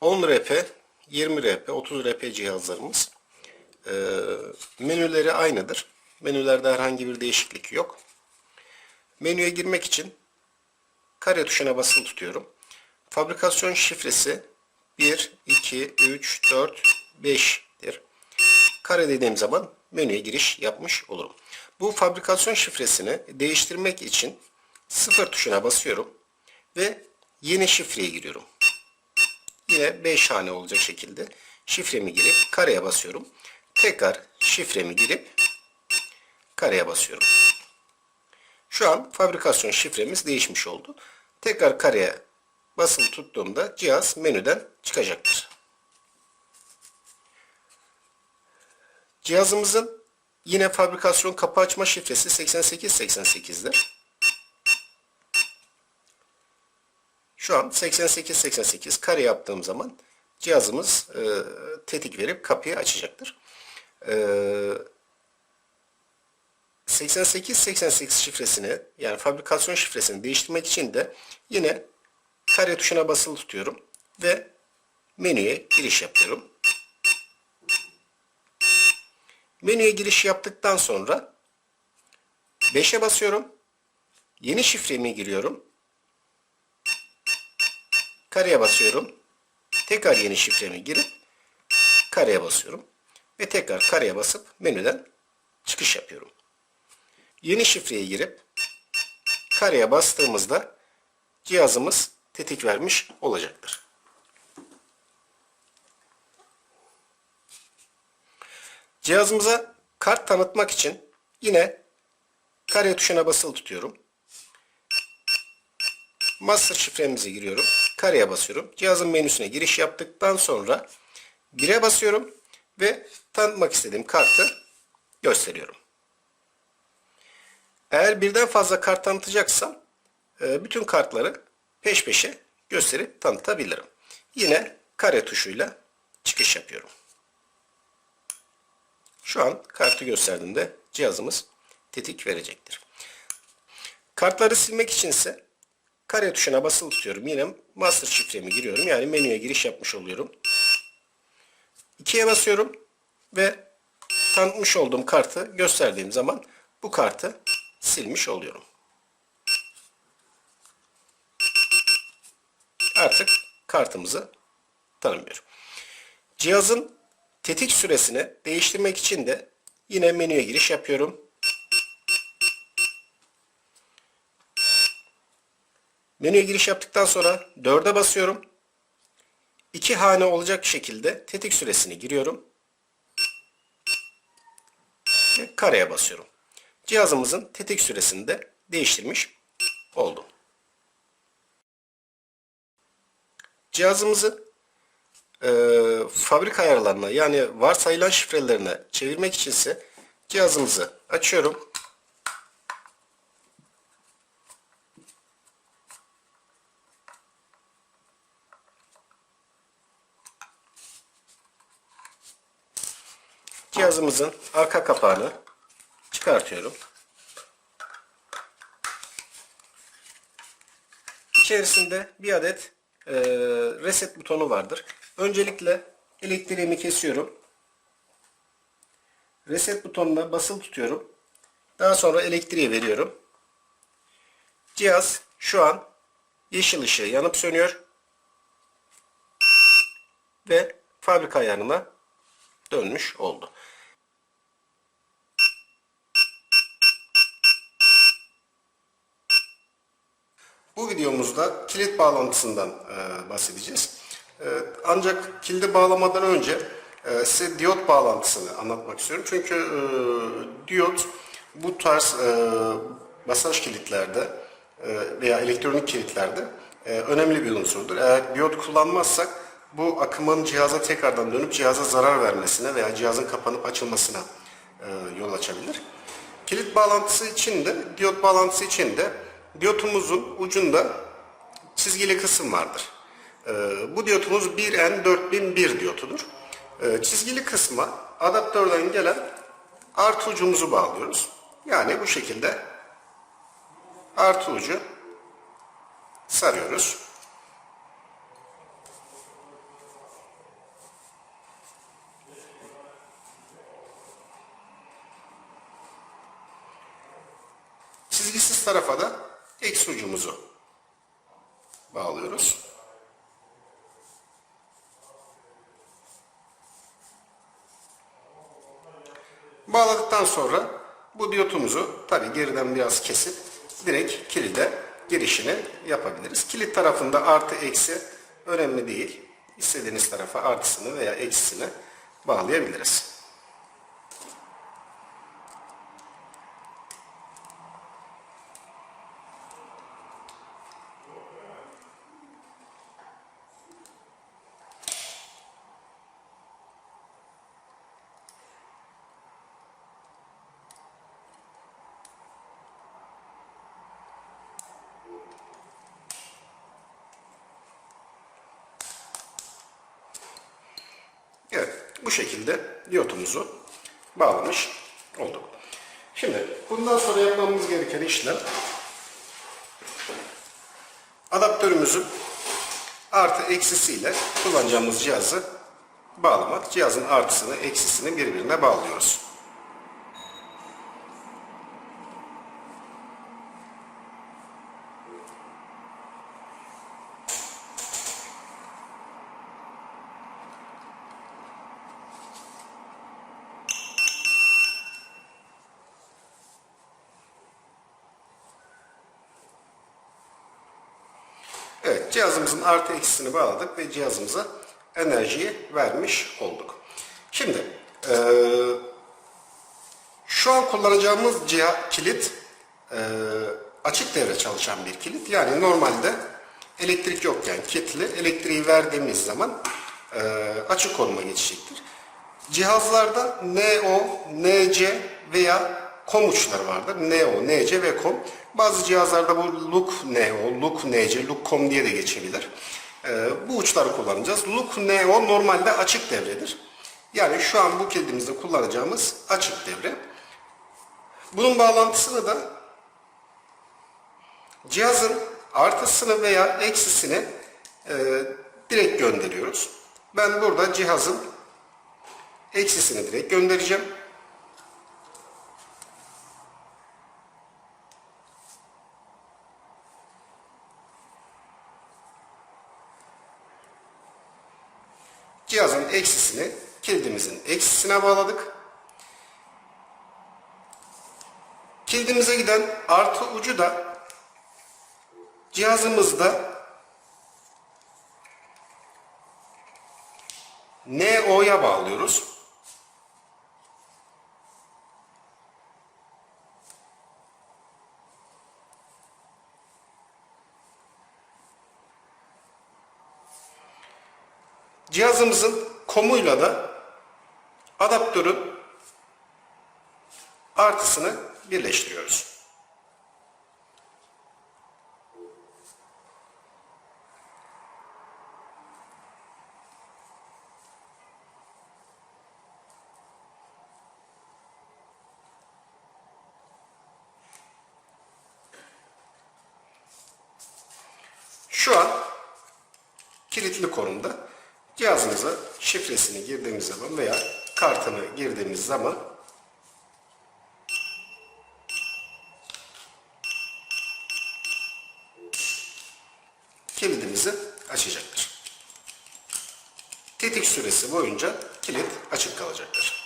10 RP, 20 RP, 30 RP cihazlarımız. Ee, menüleri aynıdır. Menülerde herhangi bir değişiklik yok. Menüye girmek için kare tuşuna basılı tutuyorum. Fabrikasyon şifresi 1, 2, 3, 4, 5'tir. Kare dediğim zaman menüye giriş yapmış olurum. Bu fabrikasyon şifresini değiştirmek için sıfır tuşuna basıyorum ve yeni şifreye giriyorum. Yine 5 hane olacak şekilde şifremi girip kareye basıyorum. Tekrar şifremi girip kareye basıyorum. Şu an fabrikasyon şifremiz değişmiş oldu. Tekrar kareye basılı tuttuğumda cihaz menüden çıkacaktır. Cihazımızın yine fabrikasyon kapı açma şifresi 8888'dir. Şu an 8888 kare yaptığım zaman cihazımız e, tetik verip kapıyı açacaktır. E, 8888 şifresini yani fabrikasyon şifresini değiştirmek için de yine kare tuşuna basılı tutuyorum ve menüye giriş yapıyorum. Menüye giriş yaptıktan sonra 5'e basıyorum. Yeni şifremi giriyorum. Kareye basıyorum. Tekrar yeni şifremi girip kareye basıyorum. Ve tekrar kareye basıp menüden çıkış yapıyorum. Yeni şifreyi girip kareye bastığımızda cihazımız tetik vermiş olacaktır. Cihazımıza kart tanıtmak için yine kare tuşuna basılı tutuyorum. Master şifremizi giriyorum. Kareye basıyorum. Cihazın menüsüne giriş yaptıktan sonra 1'e basıyorum ve tanıtmak istediğim kartı gösteriyorum. Eğer birden fazla kart tanıtacaksam e, bütün kartları peş peşe gösterip tanıtabilirim. Yine kare tuşuyla çıkış yapıyorum. Şu an kartı gösterdiğimde cihazımız tetik verecektir. Kartları silmek içinse kare tuşuna basılı tutuyorum. Yine master şifremi giriyorum. Yani menüye giriş yapmış oluyorum. 2'ye basıyorum ve tanıtmış olduğum kartı gösterdiğim zaman bu kartı silmiş oluyorum. Artık kartımızı tanımıyorum. Cihazın tetik süresini değiştirmek için de yine menüye giriş yapıyorum. Menüye giriş yaptıktan sonra 4'e basıyorum. 2 hane olacak şekilde tetik süresini giriyorum. Ve kareye basıyorum. Cihazımızın tetik süresini de değiştirmiş oldum. Cihazımızı e, fabrika ayarlarına yani varsayılan şifrelerine çevirmek içinse cihazımızı açıyorum. Cihazımızın arka kapağını çıkartıyorum. İçerisinde bir adet e, reset butonu vardır. Öncelikle elektriğimi kesiyorum. Reset butonuna basılı tutuyorum. Daha sonra elektriği veriyorum. Cihaz şu an yeşil ışığı yanıp sönüyor. Ve fabrika ayarına dönmüş oldu. Bu videomuzda kilit bağlantısından e, bahsedeceğiz. E, ancak kilidi bağlamadan önce e, size diyot bağlantısını anlatmak istiyorum. Çünkü diyot bu tarz basınç kilitlerde veya elektronik kilitlerde önemli bir unsurdur. Eğer diyot kullanmazsak bu akımın cihaza tekrardan dönüp cihaza zarar vermesine veya cihazın kapanıp açılmasına yol açabilir. Kilit bağlantısı için de, diyot bağlantısı için de diyotumuzun ucunda çizgili kısım vardır. Ee, bu diyotumuz 1N4001 diyotudur. Ee, çizgili kısma adaptörden gelen artı ucumuzu bağlıyoruz. Yani bu şekilde artı ucu sarıyoruz. Çizgisiz tarafa da ucumuzu bağlıyoruz. Bağladıktan sonra bu diyotumuzu tabi geriden biraz kesip direkt kilide girişini yapabiliriz. Kilit tarafında artı eksi önemli değil. İstediğiniz tarafa artısını veya eksisini bağlayabiliriz. Evet, bu şekilde diyotumuzu bağlamış olduk. Şimdi bundan sonra yapmamız gereken işlem adaptörümüzün artı eksisiyle kullanacağımız cihazı bağlamak. Cihazın artısını eksisini birbirine bağlıyoruz. Cihazımızın artı eksisini bağladık ve cihazımıza enerjiyi vermiş olduk. Şimdi, eee, şu an kullanacağımız cihaz, kilit eee, açık devre çalışan bir kilit. Yani normalde elektrik yokken kilitli, elektriği verdiğimiz zaman eee, açık konuma geçecektir. Cihazlarda NO, NC veya COM uçları vardır. NO, NC ve COM. Bazı cihazlarda bu LUK NO, LUK NC, LUK COM diye de geçebilir. Ee, bu uçları kullanacağız. LUK NO normalde açık devredir. Yani şu an bu kilidimizde kullanacağımız açık devre. Bunun bağlantısını da cihazın artısını veya eksisini e, direkt gönderiyoruz. Ben burada cihazın eksisini direkt göndereceğim. Cihazın eksisini kilidimizin eksisine bağladık. Kilidimize giden artı ucu da cihazımızda NO'ya bağlıyoruz. Cihazımızın komuyla da adaptörün artısını birleştiriyoruz. Şu an kilitli konumda. Cihazımıza şifresini girdiğimiz zaman veya kartını girdiğimiz zaman kilidimizi açacaktır. Tetik süresi boyunca kilit açık kalacaktır.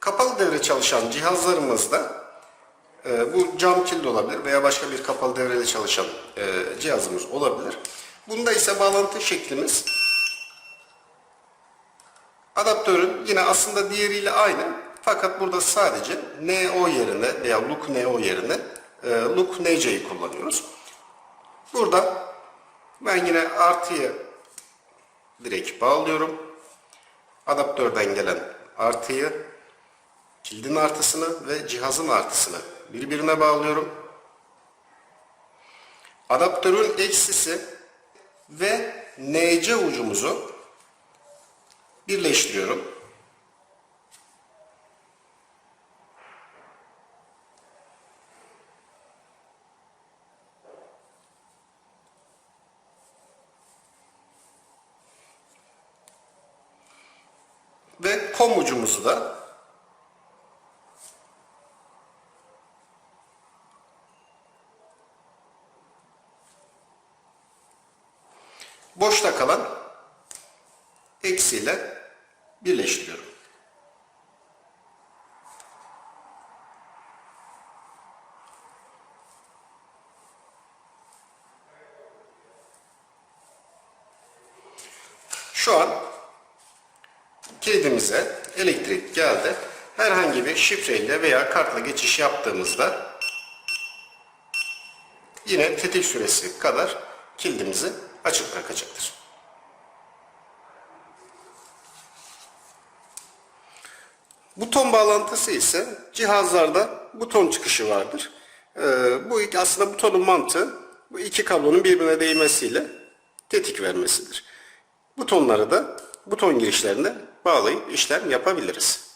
Kapalı devre çalışan cihazlarımızda e, bu cam kilit olabilir veya başka bir kapalı devreli çalışan e, cihazımız olabilir. Bunda ise bağlantı şeklimiz adaptörün yine aslında diğeriyle aynı fakat burada sadece NO yerine veya LUK NO yerine e, LUK NC'yi kullanıyoruz. Burada ben yine artıya direkt bağlıyorum. Adaptörden gelen artıyı kilidin artısını ve cihazın artısını birbirine bağlıyorum. Adaptörün eksisi ve NC ucumuzu birleştiriyorum. kom ucumuzu da boşta kalan eksiyle birleştiriyorum. Şu an kilidimize elektrik geldi. Herhangi bir şifreyle veya kartla geçiş yaptığımızda yine tetik süresi kadar kilidimizi açık bırakacaktır. Buton bağlantısı ise cihazlarda buton çıkışı vardır. Ee, bu aslında butonun mantığı bu iki kablonun birbirine değmesiyle tetik vermesidir. Butonları da buton girişlerine bağlayıp işlem yapabiliriz.